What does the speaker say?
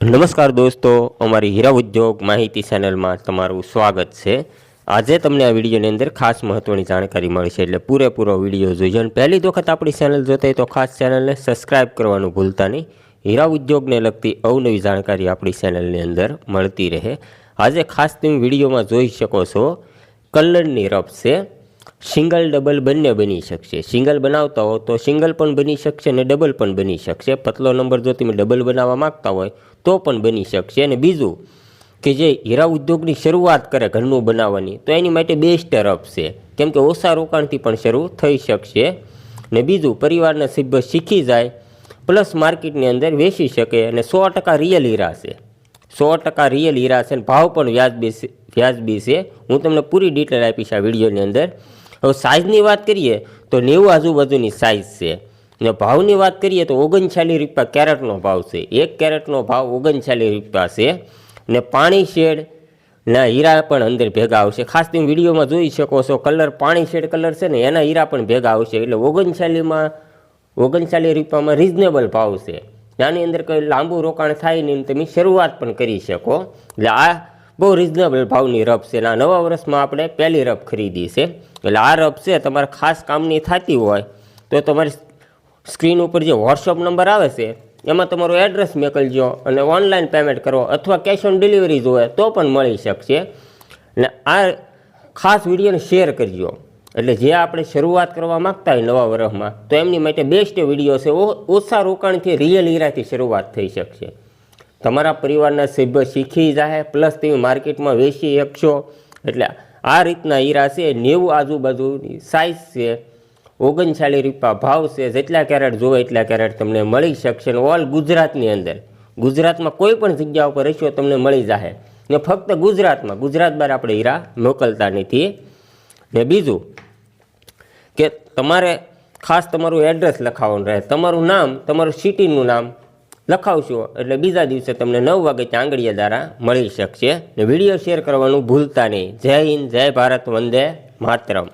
નમસ્કાર દોસ્તો, અમારી હીરા ઉદ્યોગ માહિતી ચેનલમાં તમારું સ્વાગત છે. આજે તમને આ વિડીયોની અંદર ખાસ મહત્ત્વની જાણકારી મળશે એટલે પૂરેપૂરો વીડિયો જોઈજો અને પહેલી વખત આપણી ચેનલ જોતા તો ખાસ ચેનલને સબસ્ક્રાઇબ કરવાનું ભૂલતા નહીં. હીરા ઉદ્યોગને લગતી અવનવી જાણકારી આપણી ચેનલની અંદર મળતી રહે. આજે ખાસ તમે વિડીયોમાં જોઈ શકો છો, કલરની રફ છે. સિંગલ ડબલ બંને બની શકશે. સિંગલ બનાવતા હો તો સિંગલ પણ બની શકશે અને ડબલ પણ બની શકશે. પતલો નંબર જો તમે ડબલ બનાવવા માગતા હોય તો પણ બની શકશે. અને બીજું કે જે હીરા ઉદ્યોગની શરૂઆત કરે ઘરનું બનાવવાની, તો એની માટે બેસ્ટ રફ છે. કેમ કે ઓછા રોકાણથી પણ શરૂ થઈ શકશે. ને બીજું, પરિવારના સભ્ય શીખી જાય, પ્લસ માર્કેટની અંદર વેચી શકે અને સો ટકા રિયલ હીરા છે. સો ટકા રિયલ હીરા છે અને ભાવ પણ વ્યાજબી વ્યાજબી છે. હું તમને પૂરી ડિટેલ આપીશ આ વિડીયોની અંદર. હવે સાઇઝની વાત કરીએ તો નેવું આજુબાજુની સાઇઝ છે. ને ભાવની વાત કરીએ તો ઓગણચાલીસ રૂપિયા કેરેટનો ભાવ છે. એક કેરેટનો ભાવ ઓગણચાલીસ રૂપિયા છે. ને પાણી શેડ ના હીરા પણ અંદર ભેગા આવશે. ખાસ તમે વિડીયોમાં જોઈ શકો છો, કલર પાણી શેડ કલર છે ને એના હીરા પણ ભેગા આવશે. એટલે ઓગણચાલીસમાં, ઓગણચાલીસ રૂપિયામાં રિઝનેબલ ભાવ છે. આની અંદર કંઈ લાંબુ રોકાણ થાય નહીં તમે શરૂઆત પણ કરી શકો. એટલે આ બહુ રિઝનેબલ ભાવની રફ છે. અને નવા વર્ષમાં આપણે પહેલી રફ ખરીદી છે. એટલે આ રફ છે, તમારે ખાસ કામની થતી હોય તો તમારી સ્ક્રીન ઉપર જે વોટ્સઅપ નંબર આવે છે, એમાં તમારું એડ્રેસ મોકલજો અને ઓનલાઈન પેમેન્ટ કરો અથવા કેશ ઓન ડિલિવરી જોવે તો પણ મળી શકશે. અને આ ખાસ વિડીયોને શેર કરજો. એટલે જે આપણે શરૂઆત કરવા માગતા હોય નવા વર્ષમાં, તો એમની માટે બેસ્ટ વીડિયો છે. ઓછા રોકાણથી રિયલ હીરાથી શરૂઆત થઈ શકશે. તમારા પરિવારના સભ્ય શીખી જાય પ્લસ તમે માર્કેટમાં વેચી શકશો. એટલે આ રીતના હીરા છે, નેવું આજુબાજુની સાઇઝ છે. ઓગણચાલીસ રૂપિયા ભાવ છે, જેટલા કેરેટ જોવે એટલા કેરેટ તમને મળી શકશે. ઓલ ગુજરાતની અંદર, ગુજરાતમાં કોઈ પણ જગ્યા ઉપર રહેશો તમને મળી જશે ને ફક્ત ગુજરાતમાં, ગુજરાત બહાર આપણે હીરા મોકલતા નથી. ને બીજું, કે તમારે ખાસ તમારું એડ્રેસ લખાવવાનું રહે. તમારું નામ, તમારું સિટીનું નામ લખાવશો એટલે બીજા દિવસે તમને નવ વાગે ચાંગડીયા દ્વારા મળી શકશે ને વીડિયો શેર કરવાનું ભૂલતા નહીં. જય હિન્દ, જય ભારત, વંદે માતરમ.